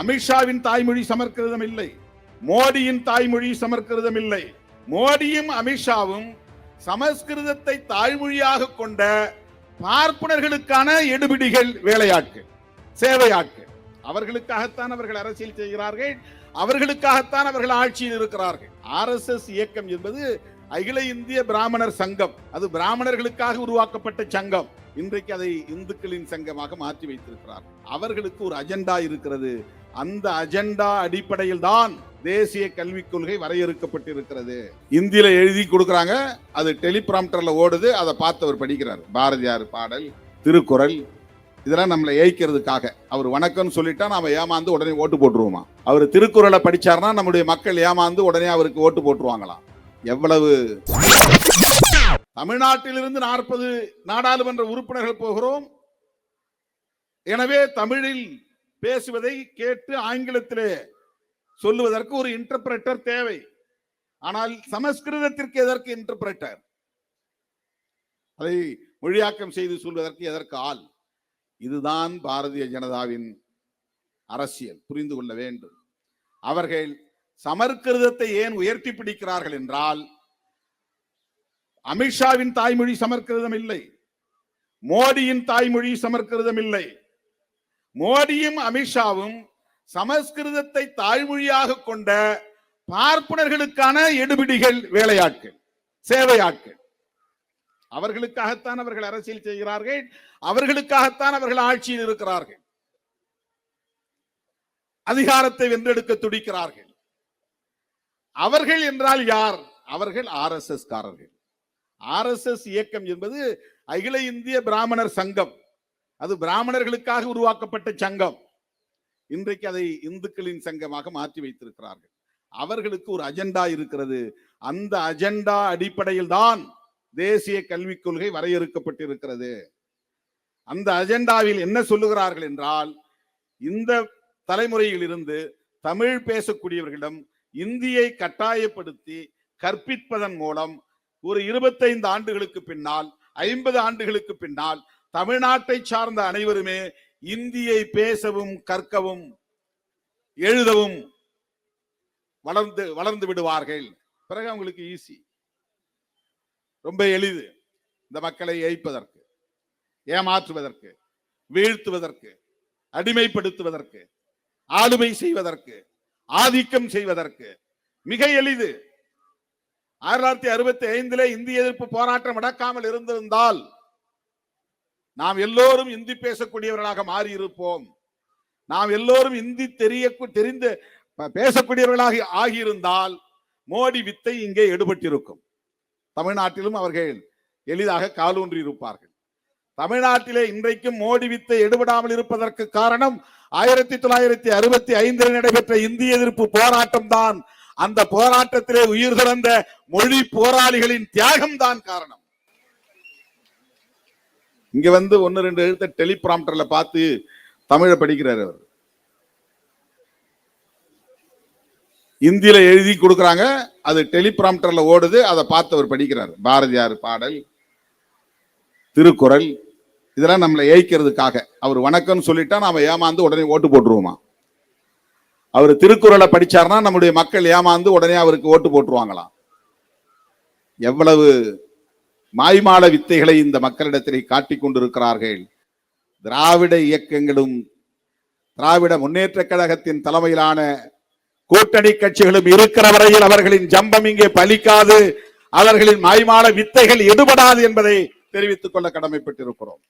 அமித்ஷாவின் தாய்மொழி சமர்க்கிருதம் இல்லை மோடியின் தாய்மொழி சமர்க்கிருதம் இல்லை மோடியும் அமித்ஷாவும் சமஸ்கிருதத்தை தாய்மொழியாக கொண்ட பார்ப்பனர்களுக்கான எடுபிடிகள் வேலையாட்கள் சேவையாட்கள். அவர்களுக்காகத்தான் அவர்கள் அரசியல் செய்கிறார்கள் அவர்களுக்காகத்தான் அவர்கள் ஆட்சியில் இருக்கிறார்கள். ஆர்எஸ்எஸ் இயக்கம் என்பது அகில இந்திய பிராமணர் சங்கம். அது பிராமணர்களுக்காக உருவாக்கப்பட்ட சங்கம். இன்றைக்கு அதை இந்துக்களின் சங்கமாக மாற்றி வைத்திருக்கிறார். அவர்களுக்கு ஒரு அஜெண்டா இருக்கிறது. அந்த அஜெண்டா அடிப்படையில் தான் தேசிய கல்விக் கொள்கை வரையறுக்கப்பட்டிருக்கிறது. இந்தியில எழுதி கொடுக்கறாங்க. அது டெலிபிராம்டர்ல ஓடுது. அதை பார்த்து அவர் படிக்கிறார். பாரதியார் பாடல் திருக்குறள் இதெல்லாம் நம்மளை ஏய்க்கிறதுக்காக. அவர் வணக்கம்னு சொல்லிட்டா நாம ஏமாந்து உடனே ஓட்டு போட்டுருவோமா? அவர் திருக்குறளை படிச்சார்னா நம்முடைய மக்கள் ஏமாந்து உடனே அவருக்கு ஓட்டு போட்டுருவாங்களாம் எவ்வளவு? தமிழ்நாட்டிலிருந்து நாற்பது நாடாளுமன்ற உறுப்பினர்கள் போகிறோம். எனவே தமிழில் பேசுவதை கேட்டு ஆங்கிலத்திலே சொல்லுவதற்கு ஒரு இன்டர்பிரேட்டர் தேவை. ஆனால் சமஸ்கிருதத்திற்கு எதற்கு இன்டர்பிரேட்டர் அதை மொழியாக்கம் செய்து சொல்வதற்கு எதற்கு ஆள்? இதுதான் பாரதிய ஜனதாவின் அரசியல். புரிந்து கொள்ள வேண்டும். அவர்கள் சமர்கிருதத்தை ஏன் உயர்த்தி பிடிக்கிறார்கள் என்றால் அமித்ஷாவின் தாய்மொழி சமர்கிருதம் இல்லை மோடியின் தாய்மொழி சமர்கிருதம் இல்லை. மோடியும் அமித்ஷாவும் சமஸ்கிருதத்தை தாய்மொழியாக கொண்ட பார்ப்பனர்களுக்கான எடுபிடிகள் வேலையாட்கள் சேவையாட்கள். அவர்களுக்காகத்தான் அவர்கள் அரசியல் செய்கிறார்கள் அவர்களுக்காகத்தான் அவர்கள் ஆட்சியில் இருக்கிறார்கள். அதிகாரத்தை வென்றெடுக்க துடிக்கிறார்கள். அவர்கள் என்றால் யார்? அவர்கள் ஆர் எஸ் எஸ் காரர்கள். ஆர் எஸ் எஸ் இயக்கம் என்பது அகில இந்திய பிராமணர் சங்கம். அது பிராமணர்களுக்காக உருவாக்கப்பட்ட சங்கம். இன்றைக்கு அதை இந்துக்களின் சங்கமாக மாற்றி வைத்திருக்கிறார்கள். அவர்களுக்கு ஒரு அஜெண்டா இருக்கிறது. அந்த அஜெண்டா அடிப்படையில் தான் தேசிய கல்விக் கொள்கை வரையறுக்கப்பட்டிருக்கிறது. அந்த அஜெண்டாவில் என்ன சொல்லுகிறார்கள் என்றால் இந்த தலைமுறையில் இருந்து தமிழ் பேசக்கூடியவர்களிடம் இந்தியை கட்டாயப்படுத்தி கற்பிப்பதன் மூலம் ஒரு இருபத்தைந்து ஆண்டுகளுக்கு பின்னால் ஐம்பது ஆண்டுகளுக்கு பின்னால் தமிழ்நாட்டை சார்ந்த அனைவருமே இந்தியை பேசவும் கற்கவும் எழுதவும் வளர்ந்து வளர்ந்து விடுவார்கள். பிறகு அவங்களுக்கு ஈஸி ரொம்ப எளிது. இந்த மக்களை ஏய்ப்பதற்கு ஏமாற்றுவதற்கு வீழ்த்துவதற்கு அடிமைப்படுத்துவதற்கு ஆளுமை செய்வதற்கு ஆதிக்கம் செய்வதற்கு. மிக எளிது. ஆயிரத்தி தொள்ளாயிரத்தி அறுபத்தி ஐந்திலே இந்திய எதிர்ப்பு போராட்டம் நடக்காமல் இருந்திருந்தால் நாம் எல்லோரும் இந்தி பேசக்கூடியவர்களாக மாறி இருப்போம் நாம் எல்லோரும் இந்தி தெரிய தெரிந்து பேசக்கூடியவர்களாக ஆகியிருந்தால் மோடி வித்தை இங்கே எடுபட்டிருக்கும். தமிழ்நாட்டிலும் அவர்கள் எளிதாக காலூன்றி இருப்பார்கள். தமிழ்நாட்டிலே இன்றைக்கும் மோடி வித்தை எடுபடாமல் இருப்பதற்கு காரணம் ஆயிரத்தி தொள்ளாயிரத்தி அறுபத்தி ஐந்தில் நடைபெற்ற இந்திய எதிர்ப்பு போராட்டம் தான் அந்த போராட்டத்திலே உயிர் துறந்த மொழி போராளிகளின் தியாகம் தான் காரணம். இங்க வந்து ஒன்னு ரெண்டு எழுத்த டெலிபிராம்டர்ல பார்த்து தமிழை படிக்கிறார் அவர். இந்தியில எழுதி கொடுக்குறாங்க அது டெலிபிராம்டர்ல ஓடுது அதை பார்த்து அவர் படிக்கிறார். பாரதியார் பாடல் திருக்குறள் இதெல்லாம் நம்மளை ஏய்க்கிறதுக்காக. அவர் வணக்கம்னு சொல்லிட்டா நாம ஏமாந்து உடனே ஓட்டு போட்டுருவோமா? அவர் திருக்குறளை படிச்சார்னா நம்முடைய மக்கள் ஏமாந்து உடனே அவருக்கு ஓட்டு போட்டுருவாங்களாம். எவ்வளவு மாய்மால வித்தைகளை இந்த மக்களிடத்திலே காட்டிக் கொண்டிருக்கிறார்கள். திராவிட இயக்கங்களும் திராவிட முன்னேற்ற கழகத்தின் தலைமையிலான கூட்டணி கட்சிகளும் இருக்கிற வரையில் அவர்களின் ஜம்பம் இங்கே பலிக்காது. அவர்களின் மாய்மால வித்தைகள் எடுபடாது என்பதை தெரிவித்துக் கொள்ள கடமைப்பட்டிருக்கிறோம்.